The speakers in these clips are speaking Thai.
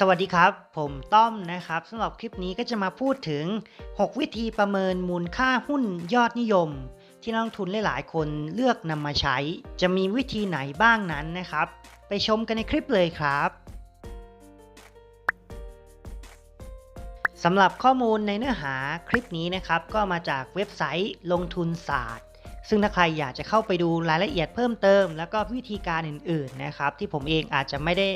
สวัสดีครับ ผมต้อมนะครับสำหรับคลิปนี้ก็จะมาพูดถึง 6 วิธีประเมินมูลค่าหุ้นยอดนิยม ที่นักลงทุนหลายๆ คนเลือกนำมาใช้ จะมีวิธีไหนบ้างนั้นนะครับ ไปชมกันในคลิปเลยครับสำหรับข้อมูลในเนื้อหาคลิปนี้นะครับ ก็มาจากเว็บไซต์ลงทุนศาสตร์ ซึ่งถ้าใครอยากจะเข้าไปดูรายละเอียดเพิ่มเติม แล้วก็วิธีการอื่นๆนะครับที่ผมเองอาจจะไม่ได้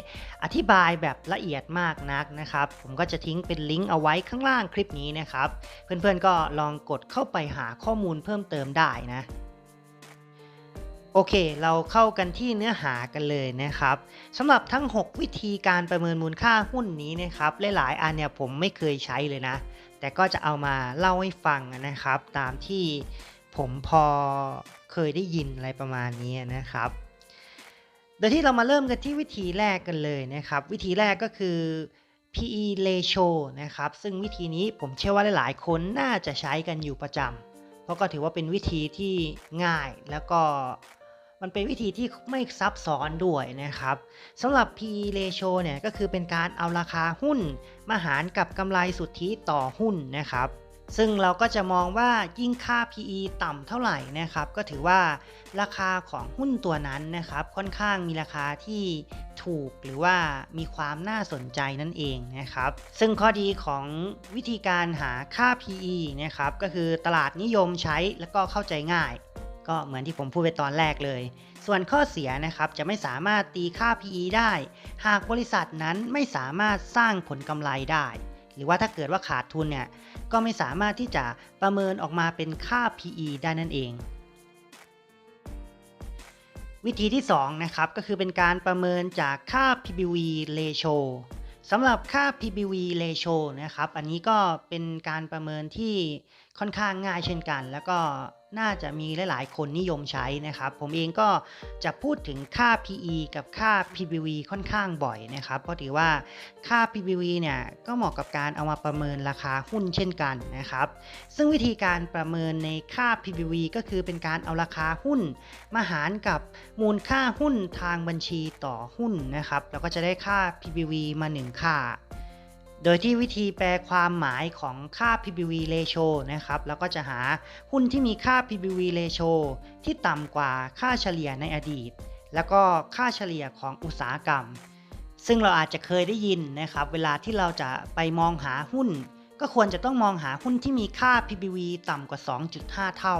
อธิบายแบบละเอียดมากนักนะครับ ผมก็จะทิ้งเป็นลิงก์เอาไว้ข้างล่างคลิปนี้นะครับ เพื่อนๆก็ลองกดเข้าไปหาข้อมูลเพิ่มเติมได้นะโอเค เราเข้ากันที่เนื้อหากันเลยนะครับสำหรับทั้ง 6 วิธีการประเมินมูลค่าหุ้นนี้นะครับหลายๆอันเนี่ยผมไม่เคยใช้เลยนะ แต่ก็จะเอามาเล่าให้ฟังนะครับ ตามที่ ผมพอเคยได้ยินอะไรประมาณนี้นะครับ โดยที่เรามาเริ่มกันที่วิธีแรกกันเลยนะครับ วิธีแรกก็คือ PE ratio นะครับ ซึ่งวิธีนี้ผมเชื่อว่าหลายๆ คนน่าจะใช้กันอยู่ประจำ เพราะก็ถือว่าเป็นวิธีที่ง่ายแล้วก็มันเป็นวิธีที่ไม่ซับซ้อนด้วยนะครับสำหรับ PE ratio เนี่ยก็คือเป็นการเอาราคาหุ้น มาหารกับกำไรสุทธิต่อหุ้นนะครับ ซึ่งเราก็จะมองว่ายิ่งค่า PE ต่ำเท่าไหร่นะครับ ก็ถือว่าราคาของหุ้นตัวนั้นนะครับ ค่อนข้างมีราคาที่ถูกหรือว่ามีความน่าสนใจนั่นเองนะครับ ซึ่งข้อดีของวิธีการหาค่า PE นะครับ ก็คือตลาดนิยมใช้แล้วก็เข้าใจง่าย ก็เหมือนที่ผมพูดไปตอนแรกเลย ส่วนข้อเสียนะครับจะไม่สามารถตีค่า PE ได้ หากบริษัทนั้นไม่สามารถสร้างผลกำไรได้ หรือว่าถ้าเกิดว่าขาดทุนเนี่ยก็ไม่สามารถที่จะประเมินออกมาเป็นค่า PE ได้นั่นเอง วิธีที่2นะครับก็คือเป็นการประเมินจากค่า PBV ratio สำหรับค่า PBV ratio นะครับ อันนี้ก็เป็นการประเมินที่ค่อนข้างง่ายเช่นกัน แล้วก็ น่าจะมีหลาย ๆ คนนิยมใช้นะครับ ผมเองก็จะพูดถึงค่า PE กับค่า PBV ค่อนข้างบ่อยนะครับ เพราะถือว่าค่า PBV เนี่ยก็เหมาะกับการเอามาประเมินราคาหุ้นเช่นกันนะครับ ซึ่งวิธีการประเมินในค่า PBV ก็คือเป็นการเอาราคาหุ้น มาหารกับมูลค่าหุ้นทางบัญชีต่อหุ้นนะครับ แล้วก็จะได้ค่า PBV มา 1 ค่า โดยที่วิธีแปลความหมายของค่า PBV ratio นะครับแล้วก็จะหาหุ้นที่มีค่า PBV ratio ที่ต่ำกว่าค่าเฉลี่ยในอดีต แล้วก็ค่าเฉลี่ยของอุตสาหกรรม ซึ่งเราอาจจะเคยได้ยินนะครับ เวลาที่เราจะไปมองหาหุ้น ก็ควรจะต้องมองหาหุ้นที่มีค่า PBV ต่ำกว่า 2.5 เท่า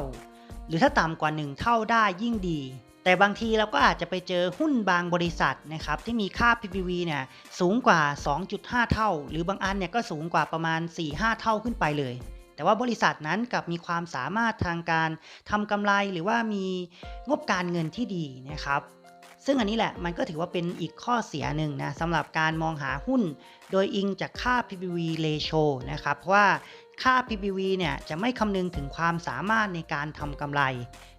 หรือถ้าต่ำกว่า 1 เท่าได้ยิ่งดี แต่บางทีเราก็อาจจะไปเจอหุ้นบางบริษัทนะครับที่มีค่า PBV เนี่ยสูงกว่า 2.5 เท่า หรือบางอันเนี่ยก็สูงกว่าประมาณ 4-5 เท่าขึ้นไปเลย แต่ว่าบริษัทนั้นกับมีความสามารถทางการทำกำไรหรือว่ามีงบการเงินที่ดีนะครับซึ่งอันนี้แหละมันก็ถือว่าเป็นอีกข้อเสียหนึ่งนะสำหรับการมองหาหุ้น โดยอิงจากค่า PBV ratio นะครับเพราะว่าค่า PBV เนี่ยจะไม่คำนึงถึงความสามารถในการทำกำไร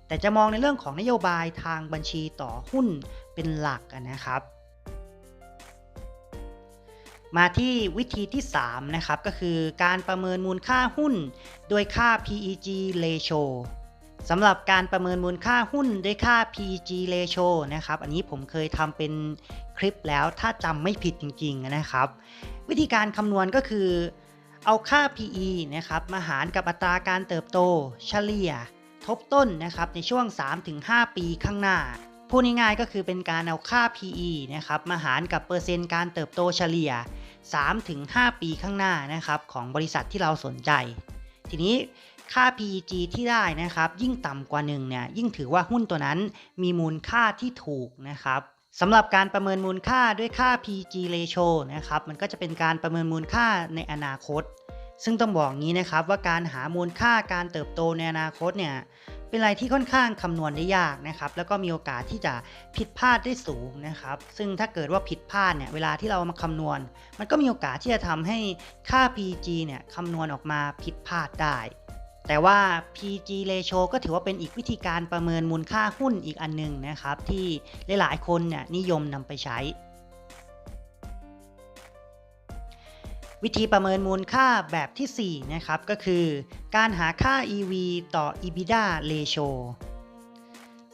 แต่จะมองในเรื่องของนโยบายทางบัญชีต่อหุ้นเป็นหลักนะครับ มาที่วิธีที่ 3 นะครับ ก็คือการประเมินมูลค่าหุ้นโดยค่า PEG ratio สำหรับการประเมินมูลค่าหุ้นด้วยค่า PEG ratio นะครับ อันนี้ผมเคยทำเป็นคลิปแล้วถ้าจำไม่ผิดจริงๆนะครับ วิธีการคำนวณก็คือ เอาค่า PE นะครับมาหารกับอัตราการเติบโตเฉลี่ย ทบต้นนะครับในช่วง 3-5 ปีข้างหน้า พูดง่ายๆก็คือเป็นการเอาค่า PE นะครับมาหารกับเปอร์เซ็นต์การเติบโตเฉลี่ย 3-5 ปีข้างหน้านะครับของบริษัทที่เราสนใจ ทีนี้ค่า PEG ที่ได้นะครับยิ่งต่ำกว่า1เนี่ยยิ่งถือว่าหุ้นตัวนั้นมีมูลค่าที่ถูกนะครับสำหรับการประเมินมูลค่าด้วยค่า PEG ratio นะครับมันก็จะเป็นการประเมินมูลค่าในอนาคต ซึ่งต้องบอกงี้นะครับว่าการหามูลค่าการเติบโตในอนาคตเนี่ยเป็นอะไรที่ค่อนข้างคำนวณได้ยากนะครับ แล้วก็มีโอกาสที่จะผิดพลาดได้สูงนะครับ ซึ่งถ้าเกิดว่าผิดพลาดเนี่ยเวลาที่เรามาคำนวณ มันก็มีโอกาสที่จะทำให้ค่า PG เนี่ยคำนวณออกมาผิดพลาดได้ แต่ว่า PG ratio ก็ถือว่าเป็นอีกวิธีการประเมินมูลค่าหุ้นอีกอันหนึงนะครับ ที่หลายๆ คนเนี่ยนิยมนำไปใช้ วิธีประเมินมูลค่าแบบที่ 4 นะครับก็คือ การหาค่า EV ต่อ EBITDA ratio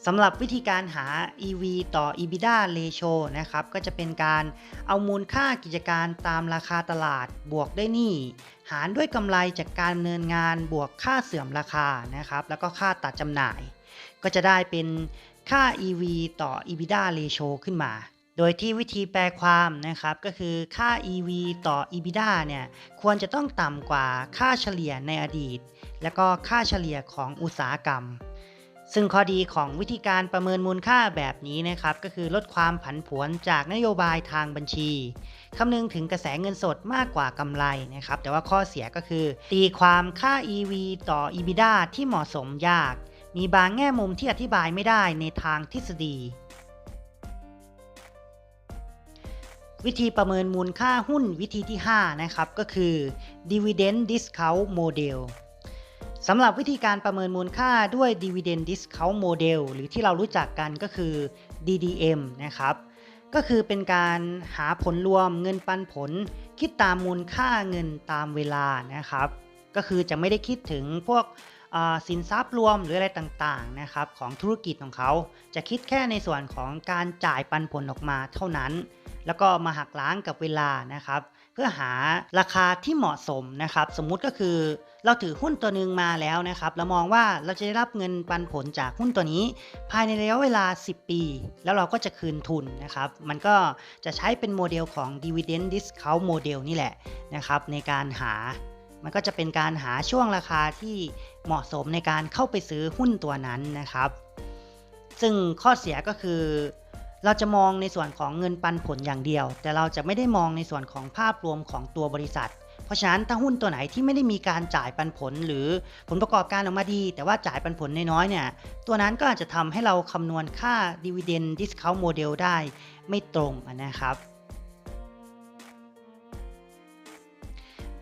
สำหรับวิธีการหา EV ต่อ EBITDA ratio นะครับก็จะเป็นการเอามูลค่ากิจการตามราคาตลาดบวกด้วยหนี้ หารด้วยกำไรจากการดำเนินงานบวกค่าเสื่อมราคานะครับแล้วก็ค่าตัดจำหน่าย ก็จะได้เป็นค่า EV ต่อ EBITDA ratio ขึ้นมา โดยที่วิธีแปลความนะครับก็คือค่า EV ต่อ EBITDA เนี่ยควรจะต้องต่ำกว่าค่าเฉลี่ยในอดีต แล้วก็ค่าเฉลี่ยของอุตสาหกรรม ซึ่งข้อดีของวิธีการประเมินมูลค่าแบบนี้นะครับก็คือลดความผันผวนจากนโยบายทางบัญชีคำนึงถึงกระแสเงินสดมากกว่ากำไรนะครับแต่ว่าข้อเสียก็คือ ตีความค่า EV ต่อ EBITDA ที่เหมาะสมยาก มีบางแง่มุมที่อธิบายไม่ได้ในทางทฤษฎี วิธีประเมินมูลค่าหุ้นวิธีที่ 5 นะครับ ก็คือ dividend discount model สำหรับวิธีการประเมินมูลค่าด้วย dividend discount model หรือที่เรารู้จักกันก็คือ DDM นะครับก็คือเป็นการหาผลรวมเงินปันผล คิดตามมูลค่าเงินตามเวลานะครับ ก็คือจะไม่ได้คิดถึงพวก สินทรัพย์รวมหรืออะไรต่างๆนะครับของธุรกิจของเขา จะคิดแค่ในส่วนของการจ่ายปันผลออกมาเท่านั้น แล้วก็มาหักล้างกับเวลานะครับ เพื่อหาราคาที่เหมาะสมนะครับ สมมุติก็คือเราถือหุ้นตัวหนึ่งมาแล้วนะครับเรามองว่าเราจะได้รับเงินปันผลจากหุ้นตัวนี้ ภายในระยะเวลา 10 ปี แล้วเราก็จะคืนทุนนะครับ มันก็จะใช้เป็นโมเดลของ dividend discount model นี่แหละนะครับในการหามันก็จะเป็นการหาช่วงราคาที่ เหมาะสมในการเข้าไปซื้อหุ้นตัวนั้นนะครับ ซึ่งข้อเสียก็คือเราจะมองในส่วนของเงินปันผลอย่างเดียว แต่เราจะไม่ได้มองในส่วนของภาพรวมของตัวบริษัท เพราะฉะนั้นถ้าหุ้นตัวไหนที่ไม่ได้มีการจ่ายปันผล หรือผลประกอบการออกมาดี แต่ว่าจ่ายปันผลน้อยๆเนี่ยตัวนั้นก็อาจจะทำให้เราคำนวณค่า dividend discount model ได้ไม่ตรงนะครับ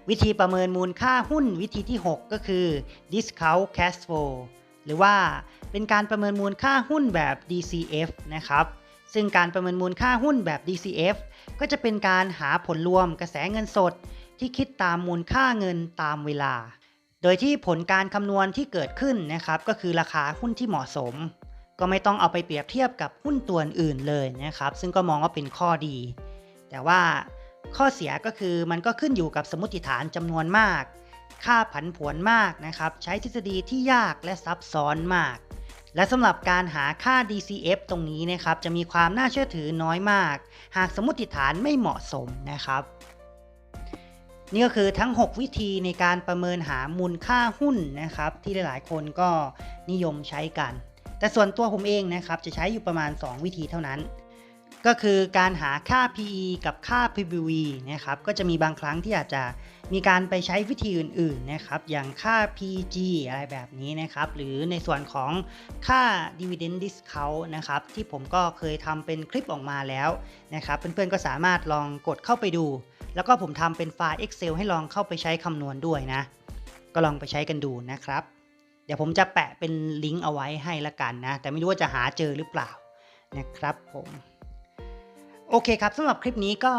วิธีประเมินมูลค่าหุ้นวิธีที่ 6 ก็คือ discount cash flow หรือว่าเป็นการประเมินมูลค่าหุ้นแบบ DCF นะครับ ซึ่งการประเมินมูลค่าหุ้นแบบ DCF ก็จะเป็นการหาผลรวมกระแสเงินสด ที่คิดตามมูลค่าเงินตามเวลา โดยที่ผลการคำนวณที่เกิดขึ้นนะครับ ก็คือราคาหุ้นที่เหมาะสม ก็ไม่ต้องเอาไปเปรียบเทียบกับหุ้นตัวอื่นเลยนะครับ ซึ่งก็มองว่าเป็นข้อดี แต่ว่า ข้อเสียก็คือมันก็ขึ้นอยู่กับสมมติฐานจำนวนมาก ค่าผันผวนมากนะครับ ใช้ทฤษฎีที่ยากและซับซ้อนมาก และสำหรับการหาค่า DCF ตรงนี้นะครับ จะมีความน่าเชื่อถือน้อยมาก หากสมมติฐานไม่เหมาะสมนะครับ นี่ก็คือทั้ง 6 วิธีในการประเมินหามูลค่าหุ้นนะครับ ที่หลายๆ คนก็นิยมใช้กัน แต่ส่วนตัวผมเองนะครับจะใช้อยู่ประมาณ 2 วิธีเท่านั้น ก็คือการหาค่า PE กับค่า PBV นะครับก็จะมีบางครั้งที่อาจจะมีการไปใช้วิธีอื่นๆนะครับอย่างค่า PG อะไรแบบนี้นะครับหรือในส่วนของค่า Dividend Discount นะครับที่ผมก็เคยทำเป็นคลิปออกมาแล้วนะครับเพื่อนๆก็สามารถลองกดเข้าไปดู แล้วก็ผมทำเป็นไฟล์ Excel ให้ลองเข้าไปใช้คำนวณด้วยนะ ก็ลองไปใช้กันดูนะครับ เดี๋ยวผมจะแปะเป็นลิงก์เอาไว้ให้ละกันนะแต่ไม่รู้ว่าจะหาเจอหรือเปล่านะครับผม โอเคครับสำหรับคลิปนี้ก็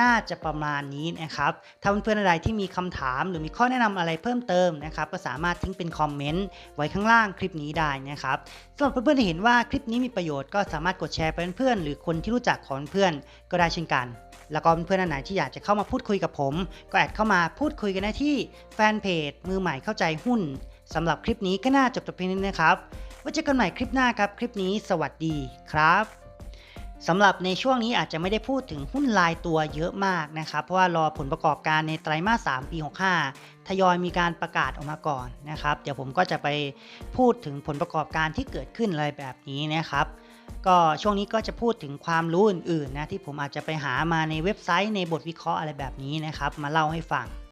น่าจะประมาณนี้นะครับ ถ้าเพื่อนๆอะไรที่มีคำถามหรือมีข้อแนะนำอะไรเพิ่มเติมนะครับ ก็สามารถทิ้งเป็นคอมเมนต์ไว้ข้างล่างคลิปนี้ได้นะครับสำหรับเพื่อนๆที่เห็นว่าคลิปนี้มีประโยชน์ก็สามารถกดแชร์ไปเพื่อนๆหรือคนที่รู้จักของเพื่อนก็ได้เช่นกัน แล้วก็เพื่อนๆอันไหนที่อยากจะเข้ามาพูดคุยกับผม ก็แอดเข้ามาพูดคุยกันได้ที่แฟนเพจมือใหม่เข้าใจหุ้นสำหรับคลิปนี้ก็น่าจบแต่เพียงนี้นะครับไว้เจอกันใหม่คลิปหน้าครับคลิปนี้ สวัสดีครับ สำหรับในช่วงนี้อาจจะไม่ได้พูดถึงหุ้นรายตัวเยอะมากนะครับ เพราะว่ารอผลประกอบการในไตรมาส 3 ปี 65 ทยอยมีการประกาศออกมาก่อนนะครับ เดี๋ยวผมก็จะไปพูดถึงผลประกอบการที่เกิดขึ้นอะไรแบบนี้นะครับก็ช่วงนี้ก็จะพูดถึงความรู้อื่นๆนะที่ผมอาจจะไปหามาในเว็บไซต์ในบทวิเคราะห์อะไรแบบนี้นะครับ มาเล่าให้ฟัง